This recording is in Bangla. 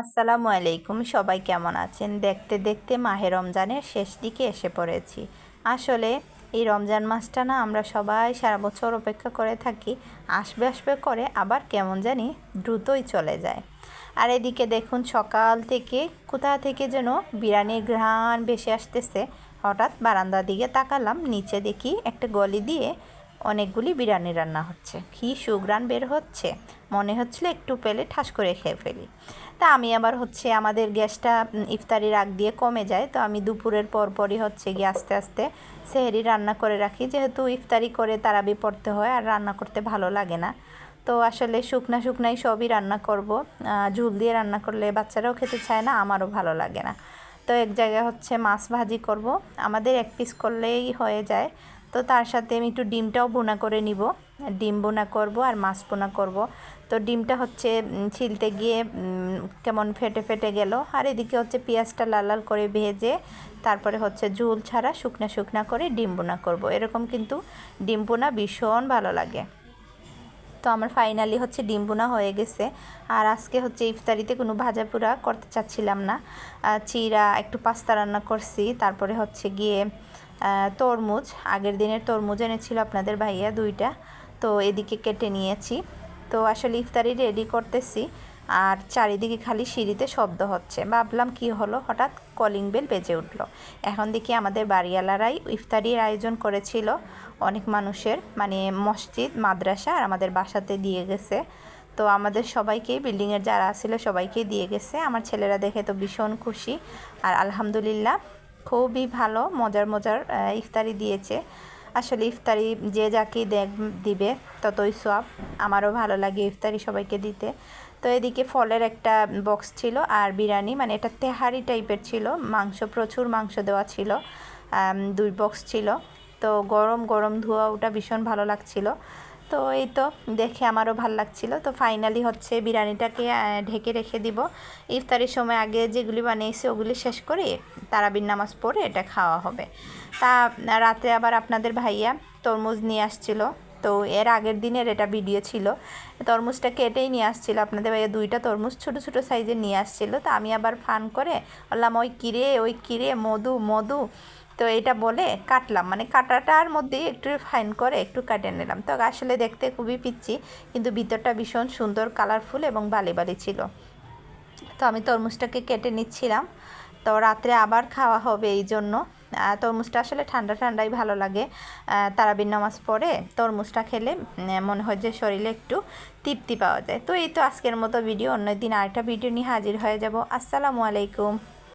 আসসালামু আলাইকুম, সবাই কেমন আছেন? দেখতে দেখতে মাহে রমজানের শেষ দিকে এসে পড়েছি। আসলে এই রমজান মাসটা না আমরা সবাই সারা বছর অপেক্ষা করে থাকি, আসবে আসবে করে আবার কেমন জানি দ্রুতই চলে যায়। আর এদিকে দেখুন সকাল থেকে কোথা থেকে যেন বিরিয়ানির ঘ্রাণ বেশি আসতেছে। হঠাৎ বারান্দার দিকে তাকালাম, নিচে দেখি একটা গলি দিয়ে অনেকগুলি বিরিয়ানি রান্না হচ্ছে। কি সুগ্রান বের হচ্ছে। মনে হচ্ছিল একটু পেলে ঠাস করে খেয়ে ফেলি। তা আমি আবার হচ্ছে আমাদের গ্যাসটা ইফতারির আগ দিয়ে কমে যায়। তো আমি দুপুরের পর পরই হচ্ছে গিয়ে আস্তে আস্তে সেহেরি রান্না করে রাখি। যেহেতু ইফতারি করে তারাবি পড়তে হয় আর রান্না করতে ভালো লাগে না। তো আসলে শুকনা শুকনাই সবই রান্না করব। ঝুল দিয়ে রান্না করলে বাচ্চারাও খেতে চায় না, আমারও ভালো লাগে না। তো এক জায়গায় হচ্ছে মাছ ভাজি করব। আমাদের এক পিস করলেই হয়ে যায়। তো তার সাথে আমি একটু ডিমটাও বোনা করে নিব। ডিম বোনা করব আর মাছ বোনা করব। তো ডিমটা হচ্ছে ছিলতে গিয়ে কেমন ফেটে ফেটে গেল। আর এদিকে হচ্ছে পেঁয়াজটা লাল লাল করে ভেজে, তারপরে হচ্ছে ঝোল ছাড়া শুকনা শুকনা করে ডিম বোনা করব। এরকম কিন্তু ডিম বোনা ভীষণ ভালো লাগে। তো আমার ফাইনালি হচ্ছে ডিম বোনা হয়ে গেছে। আর আজকে হচ্ছে ইফতারিতে কোনো ভাজা পোড়া করতে চাচ্ছিলাম না। চিরা, একটু পাস্তা রান্না করছি। তারপরে হচ্ছে গিয়ে তরমুজ, আগের দিনের তরমুজ এনেছিল আপনাদের ভাইয়া দুইটা, তো এদিকে কেটে নিয়েছি। তো আসলে ইফতারি রেডি করতেছি, আর চারিদিকে খালি সিঁড়িতে শব্দ হচ্ছে। ভাবলাম কি হলো, হঠাৎ কলিং বেল বেজে উঠল। এখন দেখি আমাদের বাড়িওয়ালারাই ইফতারির আয়োজন করেছিল। অনেক মানুষের মানে মসজিদ, মাদ্রাসা আর আমাদের বাসাতে দিয়ে গেছে। তো আমাদের সবাইকেই বিল্ডিংয়ের যারা ছিল সবাইকেই দিয়ে গেছে। আমার ছেলেরা দেখে তো ভীষণ খুশি। আর আলহামদুলিল্লাহ খুবই ভালো, মজার মজার ইফতারি দিয়েছে। আসলে ইফতারি যে যাকে দেখ, দিবে, ততই সব আমারও ভালো লাগে ইফতারি সবাইকে দিতে। তো এদিকে ফলের একটা বক্স ছিল আর বিরিয়ানি মানে এটা তেহারি টাইপের ছিল। মাংস, প্রচুর মাংস দেওয়া ছিল। দুই বক্স ছিল। তো গরম গরম ধোয়া ওটা ভীষণ ভালো লাগছিল। তো এই তো দেখে আমারও ভালো লাগছিল। তো ফাইনালি হচ্ছে বিরিয়ানিটাকে ঢেকে রেখে দিব। ইফতারির সময় আগে যেগুলি বানিয়েছি ওগুলি শেষ করে তারাবির নামাজ পড়ে এটা খাওয়া হবে। তা, রাতে আবার আপনাদের ভাইয়া তরমুজ নিয়ে আসছিল। তো এর আগের দিনের এটা ভিডিও ছিল। তরমুজটা কেটেই নিয়ে আসছিল। আপনাদের ভাইয়া দুইটা তরমুজ ছোট ছোট সাইজের নিয়ে আসছিল। তো আমি আবার ফান করে বললাম, ওই কিরে ওই কিরে মধু মধু। তো এটা বলে কাটলাম। মানে কাটাটার মধ্যেই একটু ফাইন করে একটু কাটে নিলাম। তো আসলে দেখতে খুবই পিচ্ছি কিন্তু ভিতরটা ভীষণ সুন্দর কালারফুল এবং বালি বালি ছিল। তো আমি তরমুজটাকে কেটে নিচ্ছিলাম। তো রাত্রে আবার খাওয়া হবে এই জন্য। তরমুজটা আসলে ঠান্ডা ঠান্ডাই ভালো লাগে। আহ, তারাবির নামাজ পড়ে তরমুজটা খেলে মনে হয় যে শরীরে একটু তৃপ্তি পাওয়া যায়। তো এই তো আজকের মতো ভিডিও। অন্য দিন আরেকটা ভিডিও নিয়ে হাজির হয়ে যাব। আসসালামু আলাইকুম।